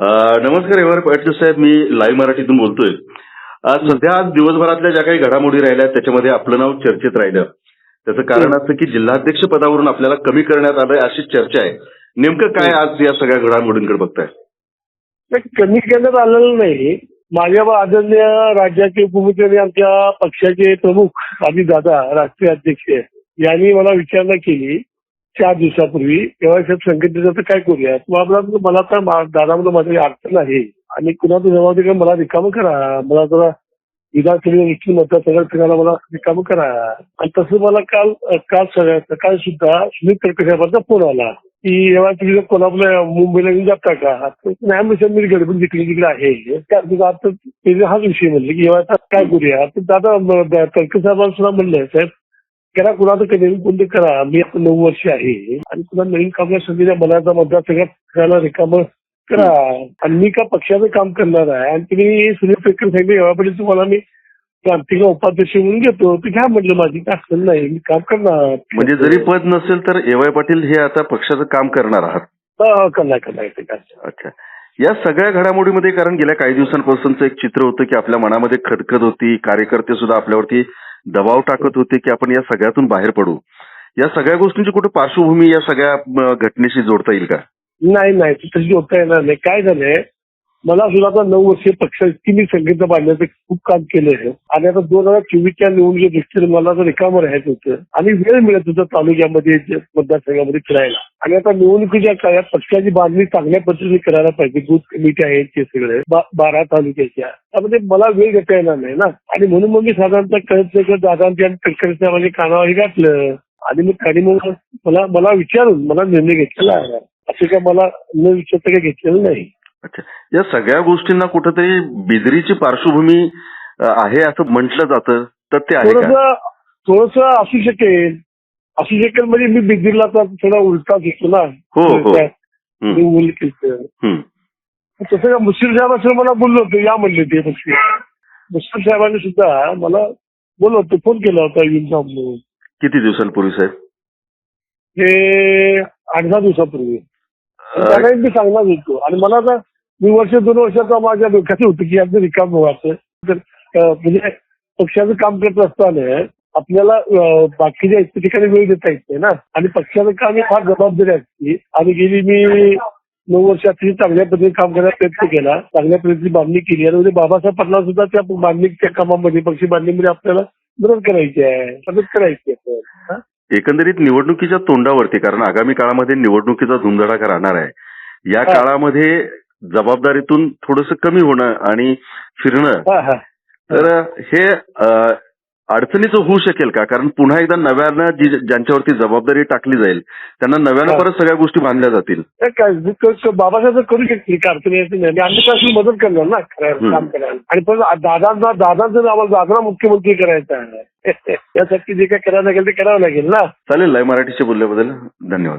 नमस्कार एव्हार पाटील साहेब मी लाईव्ह मराठीतून बोलतोय. आज सध्या आज दिवसभरातल्या ज्या काही घडामोडी राहिल्या त्याच्यामध्ये आपलं नाव चर्चेत राहिलं. त्याचं कारण असं की जिल्हाध्यक्ष पदावरून आपल्याला कमी करण्यात आलंय अशी चर्चा आहे. नेमकं काय आज या सगळ्या घडामोडींकडे बघताय? कमी करण्यात आलेलं नाही. माझ्या आदरणीय राज्याचे उपमुख्यमंत्री आमच्या पक्षाचे प्रमुख दादा राष्ट्रीय अध्यक्ष यांनी मला विचारणा केली. चार दिवसापूर्वी तेव्हा साहेब तर काय करूया मला मला आता दादामध्ये माझी अडचण आहे. आणि कुणाचं जबाबदारी मला रिकामं करा. मला जरा विधानसभेच्या दृष्टीने फिरायला मला रिकामं करा. आणि तसं मला काल काल सगळ्या सकाळी सुद्धा सुनील तडकरे साहेबांचा फोन आला. की एव्हा तुम्ही कोल्हापूरला मुंबईला येऊन जाता का? नाही म्हणजे मी गडबड जिकडे तिकडे आहे. त्या आता हाच विषय म्हणले की एव्हा काय करूया? दादा म- साहेबांना सुद्धा म्हणलं साहेब करा कुणाचं कधी कोणते करा. मी आता नऊ वर्ष आहे आणि कुणा नवीन कामल्या संधी द्या मला आता मतदारसंघात करायला रिकामं करा. आणि मी का पक्षाचं काम करणार आहे? आणि तुम्ही सुनील तडकरे सांगितले एवढ्यापर्यंत तुम्हाला मी क्रांतिका उपाध्यक्ष म्हणून घेतो. ते घ्या म्हटलं माझी काय अडचण नाही. मी काम करणार. म्हणजे जरी पद नसेल तर एवाय पाटील हे आता पक्षाचं काम करणार आहात. हा, करणार करणार. ते काय अच्छा. या सगळ्या घडामोडीमध्ये कारण गेल्या काही दिवसांपासूनचं एक चित्र होतं की आपल्या मनामध्ये खदखद होती कार्यकर्ते सुद्धा आपल्यावरती दबाव टाकत होते की आपण या सगळ्यातून बाहेर पडू. या सगळ्या गोष्टींची कुठे पार्श्वभूमी या सगळ्या घटनेशी जोडता येईल का? नाही नाही तशी जोडता येणार नाही. काय झालंय मला सुद्धा आता नऊ वर्षीय पक्षाची मी संघटना बांधण्याचं खूप काम केलंय आणि आता दोन हजार चोवीसच्या निवडणुकीच्या दृष्टीने मला आता रिकामं राहायचं होतं. आणि वेळ मिळत होता तालुक्यामध्ये मतदारसंघामध्ये फिरायला. आणि आता निवडणुकीच्या काळात पक्षाची बांधणी चांगल्या पद्धतीने करायला पाहिजे. बूथ कमिटी आहेत ते सगळे. बारा तालुक्याच्या. त्यामध्ये मला वेळ घेता येणार नाही ना. आणि म्हणून मग मी साधारणतः कळत नाही दादांच्या आणि तडकरे कानावर घातलं. आणि मग त्यांनी मग मला मला विचारून मला निर्णय घेतलेला आहे. असं काय मला न विचारता काही घेतलेलं नाही. अच्छा. या सगळ्या गोष्टींना कुठेतरी बिदरीची पार्श्वभूमी आहे असं म्हटलं जातं तर ते आहे का? थोडस असू शकेल. असू शकेल म्हणजे मी बिगडीला तर थोडा उलटा दिसतो ना. हो, हो. तसं का मुश्रीफ साहेबांसह मला बोललो होतो या म्हणले ते पक्षी मुश्रीफ साहेबांनी सुद्धा मला बोललो होतो फोन केला होता येऊन म्हणून किती दिवसांपूर्वी साहेब? हे आठ दहा दिवसापूर्वी. अं, मी सांगणार होतो आणि मला आता मी वर्ष दोन वर्षाचा माझ्या डोक्यात होतं की याचं रिकाम व्हायचं. तर म्हणजे पक्षाचं काम करत असताना आपल्याला बाकीच्या इतर ठिकाणी वेळ देता येत नाही ना. आणि पक्षाचं काम ही फार जबाबदारी असते. आणि गेली मी नऊ वर्षात चांगल्या पद्धतीने काम करायचा प्रयत्न केला. चांगल्या पद्धतीने बांधणी केली. आणि उद्या बाबासाहेब पटला सुद्धा त्या बांधणीच्या कामामध्ये पक्ष बांधणीमध्ये आपल्याला मदत करायची आहे. मदत करायची आहे? एकंदरीत निवडणुकीच्या तोंडावरती कारण आगामी काळामध्ये निवडणुकीचा धुमधडाका राहणार आहे. या. काळामध्ये जबाबदारीतून थोडस कमी होणं आणि फिरणं. तर हे अडचणीचं होऊ शकेल का? कारण पुन्हा एकदा नव्यानं जी ज्यांच्यावरती जबाबदारी टाकली जाईल त्यांना नव्यानं. परत सगळ्या गोष्टी बांधल्या जातील. बाबासाहेब करू शकतील अडचण आणि आम्ही त्याशी मदत करणार ना. काम करायला. आणि पण दादांना दादांचं आम्हाला दादांना मुख्यमंत्री करायचं आहे. त्यासाठी जे काय करायला लागेल ते करावं लागेल ना. चालेल मराठीचे बोलल्याबद्दल धन्यवाद.